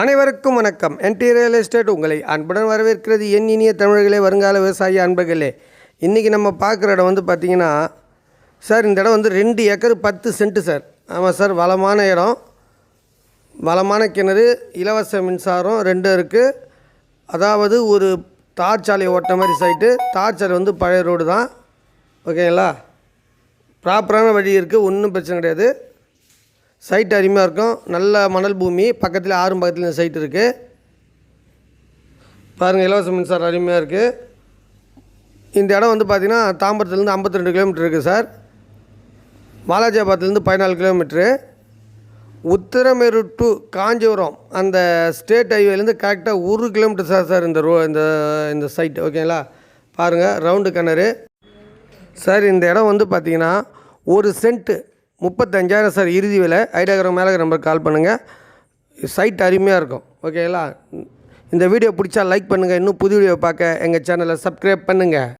அனைவருக்கும் வணக்கம். என்டி real estate உங்களை அன்புடன் வரவேற்கிறது என் இனிய தமிழர்களே வருங்கால விவசாய அன்பர்களே இன்றைக்கி நம்ம பார்க்குற இடம் வந்து பார்த்திங்கன்னா சார் இந்த இடம் வந்து ரெண்டு ஏக்கர் பத்து சென்ட்டு சார் ஆமாம் சார் வளமான இடம். வளமான கிணறு இலவச மின்சாரம் ரெண்டும் இருக்குது அதாவது ஒரு தார் சாலை ஓட்ட மாதிரி சைட்டு தார் சாலை வந்து பழைய ரோடு தான். ஓகேங்களா ப்ராப்பரான வழி இருக்குது ஒன்றும் பிரச்சனை கிடையாது. சைட் அருமையாக இருக்கும். நல்ல மணல் பூமி. பக்கத்தில் ஆறும் பக்கத்தில் இந்த சைட் இருக்குது பாருங்கள் இலவச மின்சாரம் அருமையாக இருக்குது இந்த இடம் வந்து பார்த்திங்கன்னா தாம்பரத்துலேருந்து 52 ரெண்டு கிலோமீட்டர் இருக்குது சார் வாலாஜாபாத்லேருந்து பதினாலு கிலோமீட்ரு உத்திரமேரு டு காஞ்சிபுரம் அந்த ஸ்டேட் ஹைவேலேருந்து கரெக்டாக ஒரு கிலோமீட்டர் சார் சார் இந்த ரோ இந்த இந்த சைட் ஓகேங்களா பாருங்கள் ரவுண்டு கிணறு சார் இந்த இடம் வந்து பார்த்திங்கன்னா ஒரு சென்ட்டு முப்பத்தஞ்சாயிரம் சார் இறுதி விலை. ஐடியாகிராம் மேலே நம்பருக்கு கால் பண்ணுங்கள் சைட் அருமையாக இருக்கும். ஓகேங்களா இந்த வீடியோ பிடிச்சா லைக் பண்ணுங்கள் இன்னும் புது வீடியோ பார்க்க எங்கள் சேனலை சப்ஸ்கிரைப் பண்ணுங்கள்